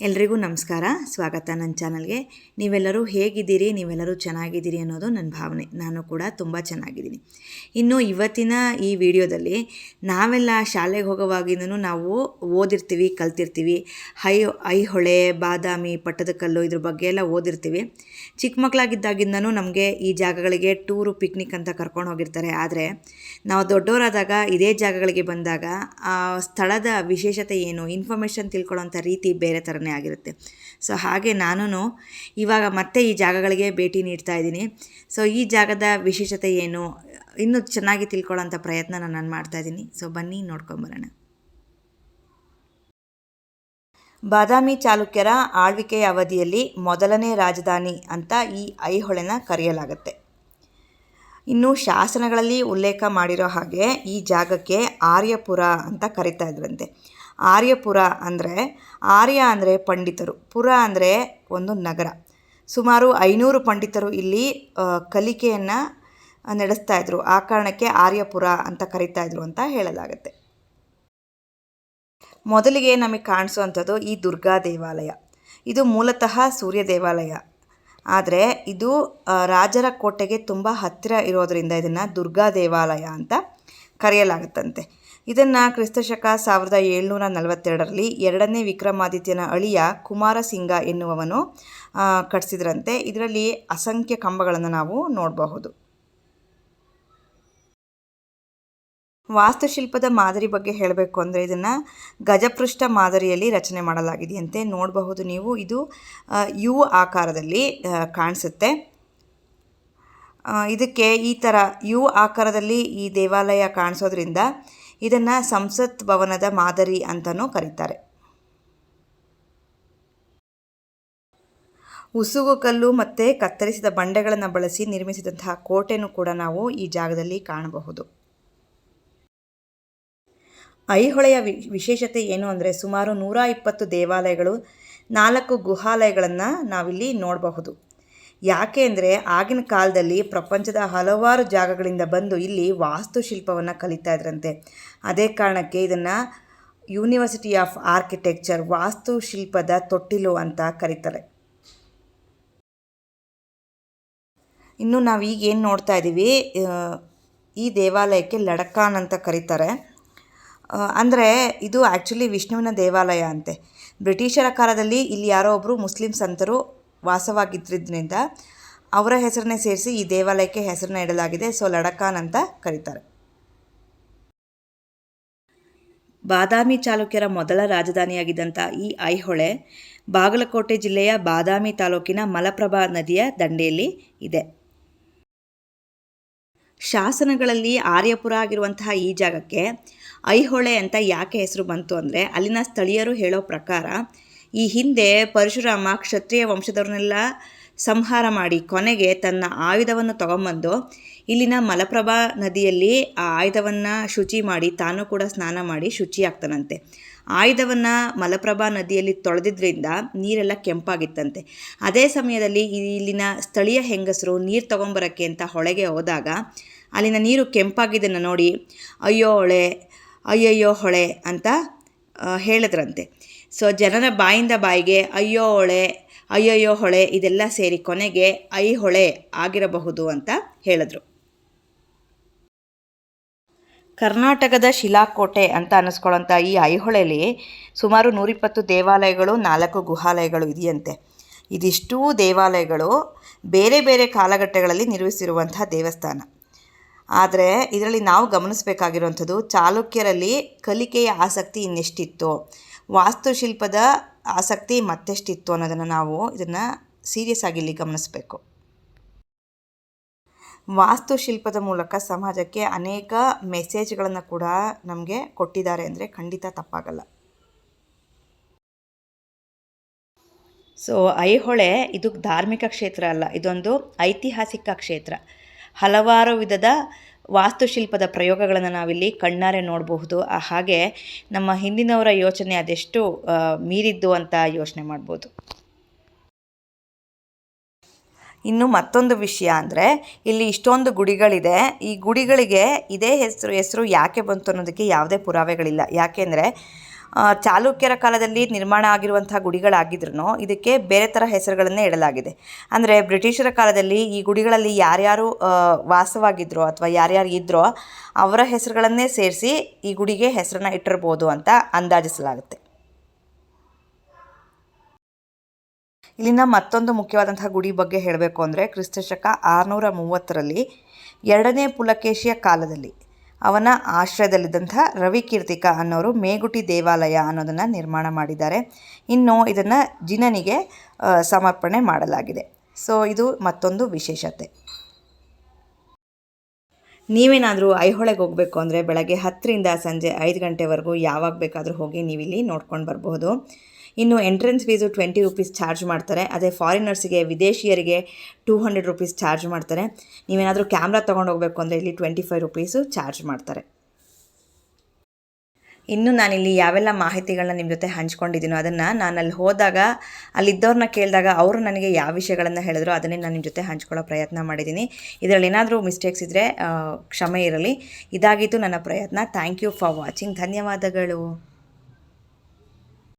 ಎಲ್ರಿಗೂ ನಮಸ್ಕಾರ. ಸ್ವಾಗತ ನನ್ನ ಚಾನಲ್ಗೆ. ನೀವೆಲ್ಲರೂ ಹೇಗಿದ್ದೀರಿ? ನೀವೆಲ್ಲರೂ ಚೆನ್ನಾಗಿದ್ದೀರಿ ಅನ್ನೋದು ನನ್ನ ಭಾವನೆ. ನಾನು ಕೂಡ ತುಂಬ ಚೆನ್ನಾಗಿದ್ದೀನಿ. ಇನ್ನು ಇವತ್ತಿನ ಈ ವಿಡಿಯೋದಲ್ಲಿ ನಾವೆಲ್ಲ ಶಾಲೆಗೆ ಹೋಗೋವಾಗಿಂದನೂ ನಾವು ಓದಿರ್ತೀವಿ, ಕಲ್ತಿರ್ತೀವಿ. ಹೈ, ಐಹೊಳೆ, ಬಾದಾಮಿ ಪಟ್ಟದಕಲ್ಲು ಇದ್ರ ಬಗ್ಗೆ ಎಲ್ಲ ಓದಿರ್ತೀವಿ. ಚಿಕ್ಕ ಮಕ್ಕಳಾಗಿದ್ದಾಗಿಂದನೂ ನಮಗೆ ಈ ಜಾಗಗಳಿಗೆ ಟೂರು, ಪಿಕ್ನಿಕ್ ಅಂತ ಕರ್ಕೊಂಡು ಹೋಗಿರ್ತಾರೆ. ಆದರೆ ನಾವು ದೊಡ್ಡವರಾದಾಗ ಇದೇ ಜಾಗಗಳಿಗೆ ಬಂದಾಗ ಆ ಸ್ಥಳದ ವಿಶೇಷತೆ ಏನು, ಇನ್ಫಾರ್ಮೇಷನ್ ತಿಳ್ಕೊಳ್ಳೋಂಥ ರೀತಿ ಬೇರೆ ಥರನೇ ಆಗಿರುತ್ತೆ. ಸೊ ಹಾಗೆ ನಾನು ಇವಾಗ ಮತ್ತೆ ಈ ಜಾಗಗಳಿಗೆ ಭೇಟಿ ನೀಡ್ತಾ ಇದ್ದೀನಿ. ಸೊ ಈ ಜಾಗದ ವಿಶೇಷತೆ ಏನು? ಇನ್ನೂ ಚೆನ್ನಾಗಿ ತಿಳ್ಕೊಳ್ಳೋಂಥ ಪ್ರಯತ್ನ ನಾನು ಮಾಡ್ತಾ ಇದ್ದೀನಿ. ಸೊ ಬನ್ನಿ ನೋಡ್ಕೊಂಬರೋಣ ಬಾದಾಮಿ ಚಾಲುಕ್ಯರ ಆಳ್ವಿಕೆಯ ಅವಧಿಯಲ್ಲಿ ಮೊದಲನೇ ರಾಜಧಾನಿ ಅಂತ ಈ ಐಹೊಳೆನ ಕರೆಯಲಾಗುತ್ತೆ. ಇನ್ನು ಶಾಸನಗಳಲ್ಲಿ ಉಲ್ಲೇಖ ಮಾಡಿರೋ ಹಾಗೆ ಈ ಜಾಗಕ್ಕೆ ಆರ್ಯಪುರ ಅಂತ ಕರಿತಾ ಇದ್ರಂತೆ. ಆರ್ಯಪುರ ಅಂದರೆ ಆರ್ಯ ಅಂದರೆ ಪಂಡಿತರು, ಪುರ ಅಂದರೆ ಒಂದು ನಗರ. ಸುಮಾರು ಐನೂರು ಪಂಡಿತರು ಇಲ್ಲಿ ಕಲಿಕೆಯನ್ನು ನಡೆಸ್ತಾ ಇದ್ರು. ಆ ಕಾರಣಕ್ಕೆ ಆರ್ಯಪುರ ಅಂತ ಕರಿತಾ ಇದ್ರು ಅಂತ ಹೇಳಲಾಗುತ್ತೆ. ಮೊದಲಿಗೆ ನಮಗೆ ಕಾಣಿಸುವಂಥದ್ದು ಈ ದುರ್ಗಾ ದೇವಾಲಯ. ಇದು ಮೂಲತಃ ಸೂರ್ಯ ದೇವಾಲಯ. ಆದರೆ ಇದು ರಾಜರ ಕೋಟೆಗೆ ತುಂಬ ಹತ್ತಿರ ಇರೋದರಿಂದ ಇದನ್ನು ದುರ್ಗಾ ದೇವಾಲಯ ಅಂತ ಕರೆಯಲಾಗುತ್ತಂತೆ. ಇದನ್ನು ಕ್ರಿಸ್ತಶಕ ಸಾವಿರದ ಏಳ್ನೂರ ನಲವತ್ತೆರಡರಲ್ಲಿ ಎರಡನೇ ವಿಕ್ರಮಾದಿತ್ಯನ ಅಳಿಯ ಕುಮಾರಸಿಂಗ ಎನ್ನುವವನು ಕಟ್ಟಿಸಿದ್ರಂತೆ ಇದರಲ್ಲಿ ಅಸಂಖ್ಯ ಕಂಬಗಳನ್ನು ನಾವು ನೋಡಬಹುದು. ವಾಸ್ತುಶಿಲ್ಪದ ಮಾದರಿ ಬಗ್ಗೆ ಹೇಳಬೇಕು ಅಂದರೆ ಇದನ್ನು ಗಜಪೃಷ್ಠ ಮಾದರಿಯಲ್ಲಿ ರಚನೆ ಮಾಡಲಾಗಿದೆಯಂತೆ ನೋಡಬಹುದು ನೀವು. ಇದು ಯು ಆಕಾರದಲ್ಲಿ ಕಾಣಿಸುತ್ತೆ. ಇದಕ್ಕೆ ಈ ಥರ ಯು ಆಕಾರದಲ್ಲಿ ಈ ದೇವಾಲಯ ಕಾಣಿಸೋದ್ರಿಂದ ಇದನ್ನು ಸಂಸತ್ ಭವನದ ಮಾದರಿ ಅಂತಲೂ ಕರೀತಾರೆ. ಉಸುಗು ಕಲ್ಲು ಮತ್ತು ಕತ್ತರಿಸಿದ ಬಂಡೆಗಳನ್ನು ಬಳಸಿ ನಿರ್ಮಿಸಿದಂತಹ ಕೋಟೆನೂ ಕೂಡ ನಾವು ಈ ಜಾಗದಲ್ಲಿ ಕಾಣಬಹುದು. ಐಹೊಳೆಯ ವಿಶೇಷತೆ ಏನು ಅಂದರೆ ಸುಮಾರು ನೂರ ಇಪ್ಪತ್ತು ದೇವಾಲಯಗಳು ನಾಲ್ಕು ಗುಹಾಲಯಗಳನ್ನು ನಾವಿಲ್ಲಿ ನೋಡಬಹುದು. ಯಾಕೆ ಅಂದರೆ ಆಗಿನ ಕಾಲದಲ್ಲಿ ಪ್ರಪಂಚದ ಹಲವಾರು ಜಾಗಗಳಿಂದ ಬಂದು ಇಲ್ಲಿ ವಾಸ್ತುಶಿಲ್ಪವನ್ನು ಕಲಿತಾ ಇದ್ರಂತೆ. ಅದೇ ಕಾರಣಕ್ಕೆ ಇದನ್ನು ಯೂನಿವರ್ಸಿಟಿ ಆಫ್ ಆರ್ಕಿಟೆಕ್ಚರ್ ವಾಸ್ತುಶಿಲ್ಪದ ತೊಟ್ಟಿಲು ಅಂತ ಕರೀತಾರೆ. ಇನ್ನು ನಾವು ಈಗ ಏನು ನೋಡ್ತಾ ಇದ್ದೀವಿ ಈ ದೇವಾಲಯಕ್ಕೆ ಲಡಕಾನ್ ಅಂತ ಕರೀತಾರೆ. ಅಂದರೆ ಇದು ಆ್ಯಕ್ಚುಲಿ ವಿಷ್ಣುವಿನ ದೇವಾಲಯ ಅಂತೆ. ಬ್ರಿಟಿಷರ ಕಾಲದಲ್ಲಿ ಇಲ್ಲಿ ಯಾರೋ ಒಬ್ಬರು ಮುಸ್ಲಿಂ ಸಂತರು ವಾಸವಾಗಿದ್ದರಿಂದ ಅವರ ಹೆಸರನ್ನೇ ಸೇರಿಸಿ ಈ ದೇವಾಲಯಕ್ಕೆ ಹೆಸರನ್ನ ಇಡಲಾಗಿದೆ. ಸೊ ಲಡಕಾನ್ ಅಂತ ಕರೀತಾರೆ. ಬಾದಾಮಿ ಚಾಲುಕ್ಯರ ಮೊದಲ ರಾಜಧಾನಿಯಾಗಿದ್ದಂಥ ಈ ಐಹೊಳೆ, ಬಾಗಲಕೋಟೆ ಜಿಲ್ಲೆಯ ಬಾದಾಮಿ ತಾಲೂಕಿನ ಮಲಪ್ರಭಾ ನದಿಯ ದಂಡೆಯಲ್ಲಿ ಇದೆ. ಶಾಸನಗಳಲ್ಲಿ ಆರ್ಯಪುರ ಆಗಿರುವಂತಹ ಈ ಜಾಗಕ್ಕೆ ಐಹೊಳೆ ಅಂತ ಯಾಕೆ ಹೆಸರು ಬಂತು ಅಂದರೆ, ಅಲ್ಲಿನ ಸ್ಥಳೀಯರು ಹೇಳೋ ಪ್ರಕಾರ ಈ ಹಿಂದೆ ಪರಶುರಾಮ ಕ್ಷತ್ರಿಯ ವಂಶದವ್ರನ್ನೆಲ್ಲ ಸಂಹಾರ ಮಾಡಿ ಕೊನೆಗೆ ತನ್ನ ಆಯುಧವನ್ನು ತಗೊಂಬಂದು ಇಲ್ಲಿನ ಮಲಪ್ರಭಾ ನದಿಯಲ್ಲಿ ಆ ಆಯುಧವನ್ನು ಶುಚಿ ಮಾಡಿ ತಾನು ಕೂಡ ಸ್ನಾನ ಮಾಡಿ ಶುಚಿಯಾಗ್ತಾನಂತೆ ಆಯುಧವನ್ನು ಮಲಪ್ರಭಾ ನದಿಯಲ್ಲಿ ತೊಳೆದಿದ್ದರಿಂದ ನೀರೆಲ್ಲ ಕೆಂಪಾಗಿತ್ತಂತೆ. ಅದೇ ಸಮಯದಲ್ಲಿ ಇಲ್ಲಿನ ಸ್ಥಳೀಯ ಹೆಂಗಸರು ನೀರು ತೊಗೊಂಬರೋಕ್ಕೆ ಅಂತ ಹೊಳೆಗೆ ಹೋದಾಗ ಅಲ್ಲಿನ ನೀರು ಕೆಂಪಾಗಿದ್ದನ್ನು ನೋಡಿ, ಅಯ್ಯೋ ಹೊಳೆ, ಅಯ್ಯಯ್ಯೋ ಹೊಳೆ ಅಂತ ಹೇಳಿದ್ರಂತೆ. ಸೊ ಜನರ ಬಾಯಿಂದ ಬಾಯಿಗೆ ಅಯ್ಯೋ ಹೊಳೆ, ಅಯ್ಯಯ್ಯೋ ಹೊಳೆ ಇದೆಲ್ಲ ಸೇರಿ ಕೊನೆಗೆ ಐ ಹೊಳೆ ಆಗಿರಬಹುದು ಅಂತ ಹೇಳಿದ್ರು. ಕರ್ನಾಟಕದ ಶಿಲಾಕೋಟೆ ಅಂತ ಅನ್ನಿಸ್ಕೊಳ್ಳೋಂಥ ಈ ಐಹೊಳೆಯಲ್ಲಿ ಸುಮಾರು ನೂರಿಪ್ಪತ್ತು ದೇವಾಲಯಗಳು, ನಾಲ್ಕು ಗುಹಾಲಯಗಳು ಇದೆಯಂತೆ. ಇದಿಷ್ಟೂ ದೇವಾಲಯಗಳು ಬೇರೆ ಬೇರೆ ಕಾಲಘಟ್ಟಗಳಲ್ಲಿ ನಿರ್ಮಿಸಿರುವಂತಹ ದೇವಸ್ಥಾನ. ಆದರೆ ಇದರಲ್ಲಿ ನಾವು ಗಮನಿಸಬೇಕಾಗಿರುವಂಥದ್ದು ಚಾಲುಕ್ಯರಲ್ಲಿ ಕಲಿಕೆಯ ಆಸಕ್ತಿ ಇನ್ನೆಷ್ಟಿತ್ತು? ವಾಸ್ತುಶಿಲ್ಪದ ಆಸಕ್ತಿ ಮತ್ತೆಷ್ಟಿತ್ತು ಅನ್ನೋದನ್ನು ನಾವು ಇದನ್ನು ಸೀರಿಯಸ್ ಆಗಿ ಇಲ್ಲಿ ಗಮನಿಸಬೇಕು. ವಾಸ್ತುಶಿಲ್ಪದ ಮೂಲಕ ಸಮಾಜಕ್ಕೆ ಅನೇಕ ಮೆಸೇಜ್ಗಳನ್ನು ಕೂಡ ನಮಗೆ ಕೊಟ್ಟಿದ್ದಾರೆ ಅಂದರೆ ಖಂಡಿತ ತಪ್ಪಾಗಲ್ಲ. ಸೊ ಐಹೊಳೆ ಇದು ಧಾರ್ಮಿಕ ಕ್ಷೇತ್ರ ಅಲ್ಲ, ಇದೊಂದು ಐತಿಹಾಸಿಕ ಕ್ಷೇತ್ರ. ಹಲವಾರು ವಿಧದ ವಾಸ್ತುಶಿಲ್ಪದ ಪ್ರಯೋಗಗಳನ್ನು ನಾವಿಲ್ಲಿ ಕಣ್ಣಾರೆ ನೋಡಬಹುದು. ಹಾಗೆ ನಮ್ಮ ಹಿಂದಿನವರ ಯೋಚನೆ ಅದೆಷ್ಟು ಮೀರಿದ್ದು ಅಂತ ಯೋಚನೆ ಮಾಡ್ಬೋದು. ಇನ್ನು ಮತ್ತೊಂದು ವಿಷಯ ಅಂದರೆ, ಇಲ್ಲಿ ಇಷ್ಟೊಂದು ಗುಡಿಗಳಿದೆ. ಈ ಗುಡಿಗಳಿಗೆ ಇದೇ ಹೆಸರು ಹೆಸರು ಯಾಕೆ ಬಂತು ಅನ್ನೋದಕ್ಕೆ ಯಾವುದೇ ಪುರಾವೆಗಳಿಲ್ಲ. ಯಾಕೆಂದರೆ ಚಾಲುಕ್ಯರ ಕಾಲದಲ್ಲಿ ನಿರ್ಮಾಣ ಆಗಿರುವಂತಹ ಗುಡಿಗಳಾಗಿದ್ರೂ ಇದಕ್ಕೆ ಬೇರೆ ಥರ ಹೆಸರುಗಳನ್ನೇ ಇಡಲಾಗಿದೆ. ಅಂದರೆ ಬ್ರಿಟಿಷರ ಕಾಲದಲ್ಲಿ ಈ ಗುಡಿಗಳಲ್ಲಿ ಯಾರ್ಯಾರು ವಾಸವಾಗಿದ್ರೋ ಅಥವಾ ಯಾರ್ಯಾರು ಇದ್ರೋ ಅವರ ಹೆಸರುಗಳನ್ನೇ ಸೇರಿಸಿ ಈ ಗುಡಿಗೆ ಹೆಸರನ್ನ ಇಟ್ಟಿರ್ಬೋದು ಅಂತ ಅಂದಾಜಿಸಲಾಗುತ್ತೆ. ಇಲ್ಲಿನ ಮತ್ತೊಂದು ಮುಖ್ಯವಾದಂತಹ ಗುಡಿ ಬಗ್ಗೆ ಹೇಳಬೇಕು ಅಂದರೆ ಕ್ರಿಸ್ತಶಕ ಆರುನೂರ ಮೂವತ್ತರಲ್ಲಿ ಎರಡನೇ ಪುಲಕೇಶಿಯ ಕಾಲದಲ್ಲಿ. ಅವನ ಆಶ್ರಯದಲ್ಲಿದ್ದಂಥ ರವಿಕೀರ್ತಿಕ ಅನ್ನೋರು ಮೇಗುಟಿ ದೇವಾಲಯ ಅನ್ನೋದನ್ನು ನಿರ್ಮಾಣ ಮಾಡಿದ್ದಾರೆ. ಇನ್ನು ಇದನ್ನು ಜಿನನಿಗೆ ಸಮರ್ಪಣೆ ಮಾಡಲಾಗಿದೆ. ಸೊ, ಇದು ಮತ್ತೊಂದು ವಿಶೇಷತೆ. ನೀವೇನಾದರೂ ಐಹೊಳೆಗೆ ಹೋಗಬೇಕು ಅಂದರೆ ಬೆಳಗ್ಗೆ ಹತ್ತರಿಂದ ಸಂಜೆ ಐದು ಗಂಟೆವರೆಗೂ ಯಾವಾಗ ಬೇಕಾದರೂ ಹೋಗಿ ನೀವಿಲ್ಲಿ ನೋಡ್ಕೊಂಡು ಬರಬಹುದು. ಇನ್ನು entrance fees twenty rupees charge ಮಾಡ್ತಾರೆ. ಅದೇ ಫಾರಿನರ್ಸಿಗೆ ವಿದೇಶಿಯರಿಗೆ ಟೂ ಹಂಡ್ರೆಡ್ ರುಪೀಸ್ ಚಾರ್ಜ್ ಮಾಡ್ತಾರೆ. ನೀವೇನಾದರೂ ಕ್ಯಾಮ್ರಾ ತೊಗೊಂಡು ಹೋಗಬೇಕು ಅಂದರೆ ಇಲ್ಲಿ ಟ್ವೆಂಟಿ ಫೈವ್ ರುಪೀಸು ಚಾರ್ಜ್ ಮಾಡ್ತಾರೆ. ಇನ್ನು ನಾನಿಲ್ಲಿ ಯಾವೆಲ್ಲ ಮಾಹಿತಿಗಳನ್ನ ನಿಮ್ಮ ಜೊತೆ ಹಂಚ್ಕೊಂಡಿದ್ದೀನೋ ಅದನ್ನು ನಾನು ಅಲ್ಲಿ ಹೋದಾಗ ಅಲ್ಲಿದ್ದವ್ರನ್ನ ಕೇಳಿದಾಗ ಅವರು ನನಗೆ ಯಾವ ವಿಷಯಗಳನ್ನು ಹೇಳಿದ್ರು ಅದನ್ನೇ ನಾನು ನಿಮ್ಮ ಜೊತೆ ಹಂಚ್ಕೊಳ್ಳೋ ಪ್ರಯತ್ನ ಮಾಡಿದ್ದೀನಿ ಇದರಲ್ಲಿ ಏನಾದರೂ ಮಿಸ್ಟೇಕ್ಸ್ ಇದ್ದರೆ ಕ್ಷಮೆ ಇರಲಿ. ಇದಾಗಿತ್ತು ನನ್ನ ಪ್ರಯತ್ನ. ಥ್ಯಾಂಕ್ ಯು ಫಾರ್ ವಾಚಿಂಗ್ ಧನ್ಯವಾದಗಳು.